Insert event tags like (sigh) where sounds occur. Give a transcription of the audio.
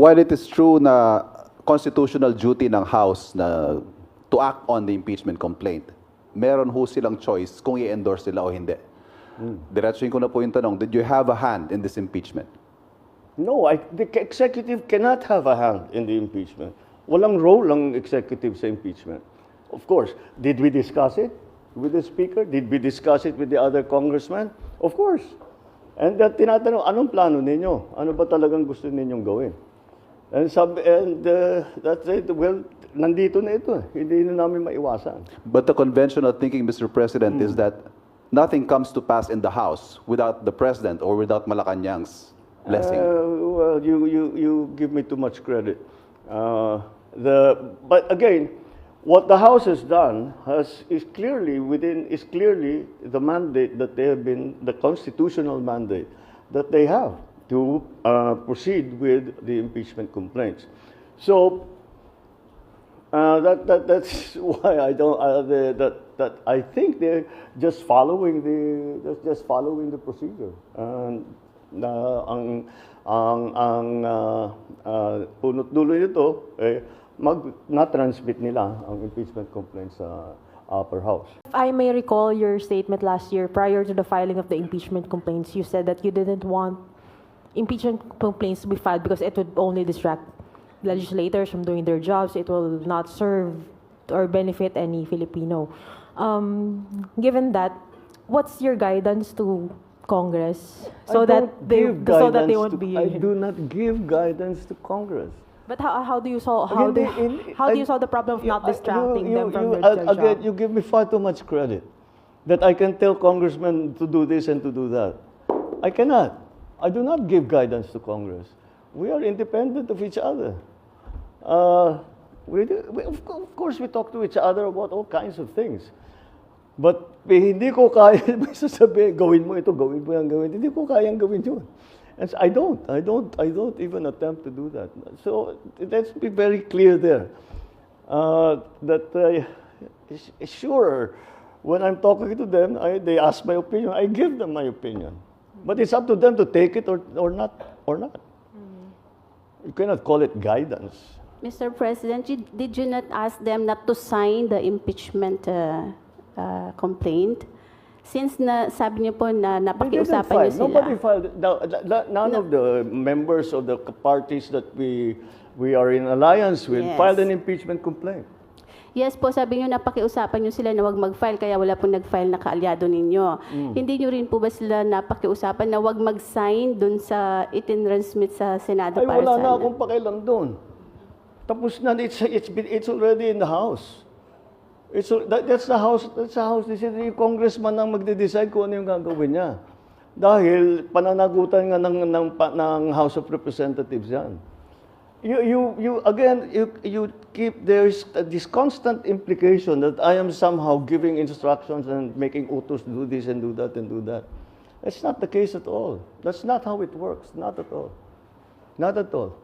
while it is true na constitutional duty ng House na to act on the impeachment complaint, meron ho silang choice kung i-endorse sila o hindi. Diretsuhin ko na po yung tanong, did you have a hand in this impeachment? No, I, the executive cannot have a hand in the impeachment. Walang role ang executive sa impeachment. Of course, did we discuss it with the speaker? Did we discuss it with the other congressman? Of course. And that tinatanong, anong plano ninyo? Ano ba talagang gusto ninyong gawin? And, sub, and uh, that's it. Well, nandito na ito. eh. Hindi na namin maiwasan. But the conventional thinking, Mr. President, is that nothing comes to pass in the House without the President or without Malacanang's blessing. Uh, well, you, you, you give me too much credit. Uh, the, but again, what the House has done has, is clearly within, is clearly the mandate that they have been, the constitutional mandate that they have to uh, proceed with the impeachment complaints. So, uh, that, that, that's (laughs) why I don't, uh, the, that, that I think they're just following the, just, just following the procedure. And, na ang, ang, ang, uh, uh, punot dulo nito, eh, mag, na-transmit nila ang impeachment complaint sa upper house. If I may recall your statement last year prior to the filing of the impeachment complaints, you said that you didn't want impeachment complaints to be filed because it would only distract legislators from doing their jobs. It will not serve or benefit any Filipino. Um, given that, what's your guidance to Congress so that they so that they won't to- be? I do not give guidance to Congress. But how, how do you solve how Again, do, the- in- how do you solve the problem of you- not I- distracting you- them from you- their, uh, Again, job? you give me far too much credit that I can tell congressmen to do this and to do that. I cannot. I do not give guidance to Congress. We are independent of each other. Uh, we, do- we, of, of course, we talk to each other about all kinds of things. But hindi ko kaya, (laughs) gawin mo ito, gawin mo yan, gawin. Hindi ko kayang gawin yun. And so I don't, I don't, I don't even attempt to do that. So let's be very clear there. Uh, that uh, sure, when I'm talking to them, I, they ask my opinion. I give them my opinion. But it's up to them to take it or, or not, or not. You cannot call it guidance. Mr. President, you- did you not ask them not to sign the impeachment uh, uh, complaint? Since na, sabi niyo po na napakiusapan niyo sila. Nobody filed. No, none of the members of the parties that we we are in alliance with Yes. filed an impeachment complaint. Yes po, sabi niyo napakiusapan niyo sila na wag mag-file kaya wala pong nag-file na kaalyado ninyo. Mm. Hindi niyo rin po ba sila napakiusapan na wag mag-sign dun sa itinransmit sa Senado Ay, para wala sa na akong pakialam doon. Tapos na, it's, it's, been, it's already in the House. It's, that, that's the House, that's the House decision. Yung congressman ang magde-decide kung ano yung gagawin niya. Dahil pananagutan nga ng, ng, pa- ng House of Representatives yan. You, you, you, again, you, you keep, there's this constant implication that I am somehow giving instructions and making utos do this and do that and do that. That's not the case at all. That's not how it works. Not at all. Not at all.